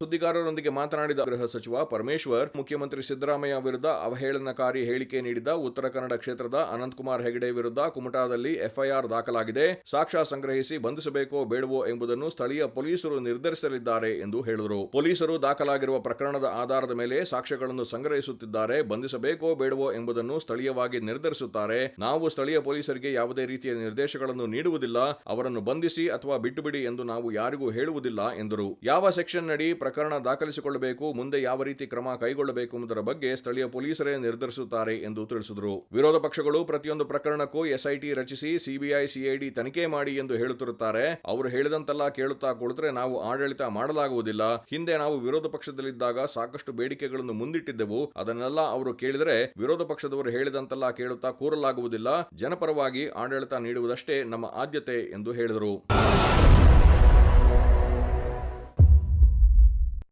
ಸುದ್ದಿಗಾರರೊಂದಿಗೆ ಮಾತನಾಡಿದ ಗೃಹ ಸಚಿವ ಪರಮೇಶ್ವರ್, ಮುಖ್ಯಮಂತ್ರಿ ಸಿದ್ದರಾಮಯ್ಯ ವಿರುದ್ಧ ಅವಹೇಳನಕಾರಿ ಹೇಳಿಕೆ ನೀಡಿದ ಉತ್ತರ ಕನ್ನಡ ಕ್ಷೇತ್ರದ ಅನಂತಕುಮಾರ್ ಹೆಗಡೆ ವಿರುದ್ಧ ಕುಮಟಾದಲ್ಲಿ ಎಫ್ಐಆರ್ ದಾಖಲಾಗಿದೆ. ಸಾಕ್ಷ್ಯ ಸಂಗ್ರಹಿಸಿ ಬಂಧಿಸಬೇಕೋ ಬೇಡವೋ ಎಂಬುದನ್ನು ಸ್ಥಳೀಯ ಪೊಲೀಸರು ನಿರ್ಧರಿಸಲಿದ್ದಾರೆ ಎಂದು ಹೇಳಿದರು. ಪೊಲೀಸರು ದಾಖಲಾಗಿರುವ ಪ್ರಕರಣದ ಆಧಾರದ ಮೇಲೆ ಸಾಕ್ಷ್ಯಗಳನ್ನು ಸಂಗ್ರಹಿಸುತ್ತಿದ್ದಾರೆ. ಬಂಧಿಸಬೇಕೋ ಬೇಡವೋ ಎಂಬುದನ್ನು ಸ್ಥಳೀಯವಾಗಿ ನಿರ್ಧರಿಸುತ್ತಾರೆ. ನಾವು ಸ್ಥಳೀಯ ಪೊಲೀಸರಿಗೆ ಯಾವುದೇ ರೀತಿಯ ನಿರ್ದೇಶಗಳನ್ನು ನೀಡುವುದಿಲ್ಲ. ಅವರನ್ನು ಬಂಧಿಸಿ ಅಥವಾ ಬಿಟ್ಟುಬಿಡಿ ಎಂದು ನಾವು ಯಾರಿಗೂ ಹೇಳುವುದಿಲ್ಲ ಎಂದರು. ಯಾವ ಸೆಕ್ಷನ್ ನಡಿ ಪ್ರಕರಣ ದಾಖಲಿಸಿಕೊಳ್ಳಬೇಕು, ಮುಂದೆ ಯಾವ ರೀತಿ ಕ್ರಮ ಕೈಗೊಳ್ಳಬೇಕು ಎಂಬುದರ ಬಗ್ಗೆ ಸ್ಥಳೀಯ ಪೊಲೀಸರೇ ನಿರ್ಧರಿಸುತ್ತಾರೆ ಎಂದು ತಿಳಿಸಿದರು. ವಿರೋಧ ಪಕ್ಷಗಳು ಪ್ರತಿಯೊಂದು ಪ್ರಕರಣಕ್ಕೂ ಎಸ್ಐಟಿ ರಚಿಸಿ, ಸಿಬಿಐ, ಸಿಐಡಿ ತನಿಖೆ ಮಾಡಿ ಎಂದು ಹೇಳುತ್ತಿರುತ್ತಾರೆ. ಅವರು ಹೇಳಿದಂತೆಲ್ಲ ಕೇಳುತ್ತಾ ಕುಳಿತರೆ ನಾವು ಆಡಳಿತ ಮಾಡಲಾಗುವುದಿಲ್ಲ. ಹಿಂದೆ ನಾವು ವಿರೋಧ ಪಕ್ಷದಲ್ಲಿದ್ದಾಗ ಸಾಕಷ್ಟು ಬೇಡಿಕೆಗಳನ್ನು ಮುಂದಿಟ್ಟಿದ್ದೆವು. ಅದನ್ನೆಲ್ಲ ಅವರು ಕೇಳಿದರೆ ವಿರೋಧ ಪಕ್ಷದವರು ಹೇಳಿದಂತೆಲ್ಲ ಕೇಳುತ್ತಾ ಕೂರಲಾಗುವುದಿಲ್ಲ. ಜನಪರವಾಗಿ ಆಡಳಿತ ನೀಡುವುದಷ್ಟೇ ನಮ್ಮ ಆದ್ಯತೆ ಎಂದು ಹೇಳಿದರು.